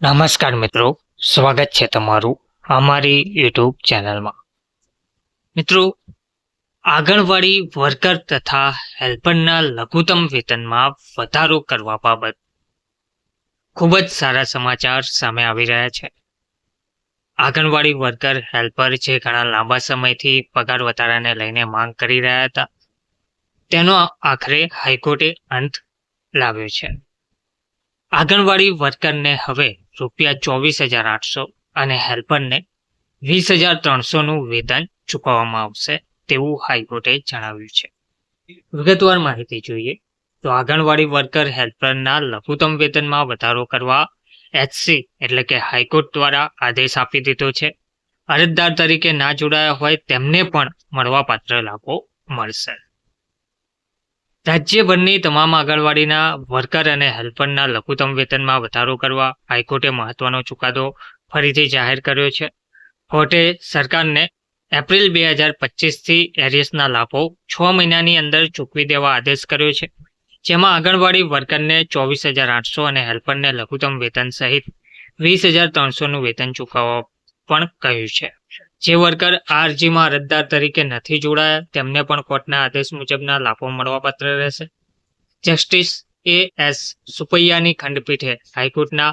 નમસ્કાર મિત્રો, સ્વાગત છે તમારું અમારી યુટ્યુબ ચેનલમાં. મિત્રો, આંગણવાડી વર્કર તથા હેલ્પરના લઘુત્તમ વેતનમાં વધારો કરવા બાબત ખૂબ જ સારા સમાચાર સામે આવી રહ્યા છે. આંગણવાડી વર્કર હેલ્પર જે ઘણા લાંબા સમયથી પગાર વધારાને લઈને માંગ કરી રહ્યા હતા, તેનો આખરે હાઈકોર્ટે અંત લાવ્યો છે. આંગણવાડી વર્કરને હવે રૂપિયા ચોવીસ હજાર આઠસો અને હેલ્પરને વીસ હજાર ત્રણસોનું વેતન ચૂકવવામાં આવશે તેવું હાઈકોર્ટે જણાવ્યું છે. વિગતવાર માહિતી જોઈએ તો આંગણવાડી વર્કર હેલ્પરના લઘુત્તમ વેતનમાં વધારો કરવા એચસી એટલે કે હાઈકોર્ટ દ્વારા આદેશ આપી દીધો છે. અરજદાર તરીકે ના જોડાયા હોય તેમને પણ મળવાપાત્ર લાભો મળશે. રાજ્યભરની તમામ આંગણવાડીના વર્કર અને હેલ્પરના લઘુત્તમ વેતનમાં વધારો કરવા હાઈકોર્ટે મહત્વનો ચુકાદો ફરીથી જાહેર કર્યો છે. કોર્ટે સરકારને એપ્રિલ બે હજાર પચીસથી એરિયસના લાભો છ મહિનાની અંદર ચૂકવી દેવા આદેશ કર્યો છે. જેમાં આંગણવાડી વર્કરને ચોવીસ હજાર આઠસો અને હેલ્પરને લઘુત્તમ વેતન સહિત વીસ હજાર ત્રણસોનું વેતન ચૂકવવા પણ કહ્યું છે. જે વર્કર આ અરજીમાં અરજદાર તરીકે નથી જોડાયા, તેમને પણ કોર્ટના આદેશ મુજબના લાભો મળવાપાત્ર રહેશે. જસ્ટિસ એ એસ સુપૈયાની ખંડપીઠે હાઈકોર્ટના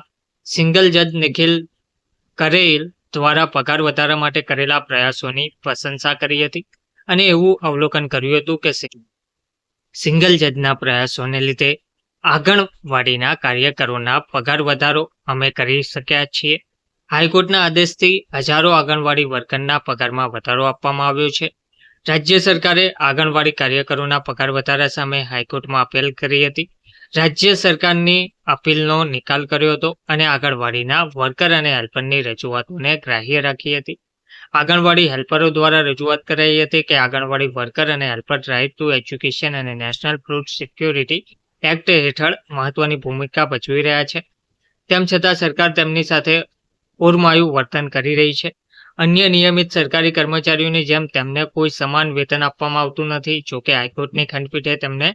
સિંગલ જજ નિખિલ કરેલ દ્વારા પગાર વધારા માટે કરેલા પ્રયાસોની પ્રશંસા કરી હતી અને એવું અવલોકન કર્યું હતું કે સિંગલ જજના પ્રયાસોને લીધે આંગણવાડીના કાર્યકરોના પગાર વધારો અમે કરી શક્યા છીએ. હાઈકોર્ટના આદેશથી હજારો આંગણવાડી વર્કરના પગારમાં વધારો આપવામાં આવ્યો છે. રાજ્ય સરકારે આંગણવાડી કાર્યકરોના પગાર વધારા સામે હાઈકોર્ટમાં અપીલ કરી હતી. રાજ્ય સરકારની અપીલનો નિકાલ કર્યો હતો અને આંગણવાડીના વર્કર અને હેલ્પરની રજૂઆતોને ગ્રાહ્ય રાખી હતી. આંગણવાડી હેલ્પરો દ્વારા રજૂઆત કરાઈ હતી કે આંગણવાડી વર્કર અને હેલ્પર રાઇટ ટુ એજ્યુકેશન અને નેશનલ ફૂડ સિક્યોરિટી એક્ટ હેઠળ મહત્વની ભૂમિકા ભજવી રહ્યા છે. તેમ છતાં સરકાર તેમની સાથે ઓરમાયું વર્તન કરી રહી છે. અન્ય નિયમિત સરકારી કર્મચારીઓની જેમ તેમને કોઈ સમાન વેતન આપવામાં આવતું નથી જોકે હાઈકોર્ટની ખંડપીઠે તેમને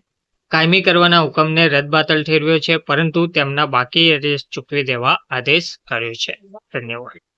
કાયમી કરવાના હુકમને રદબાતલ ઠેરવ્યો છે, પરંતુ તેમના બાકી એરિયસ ચૂકવી દેવા આદેશ કર્યો છે. ધન્યવાદ.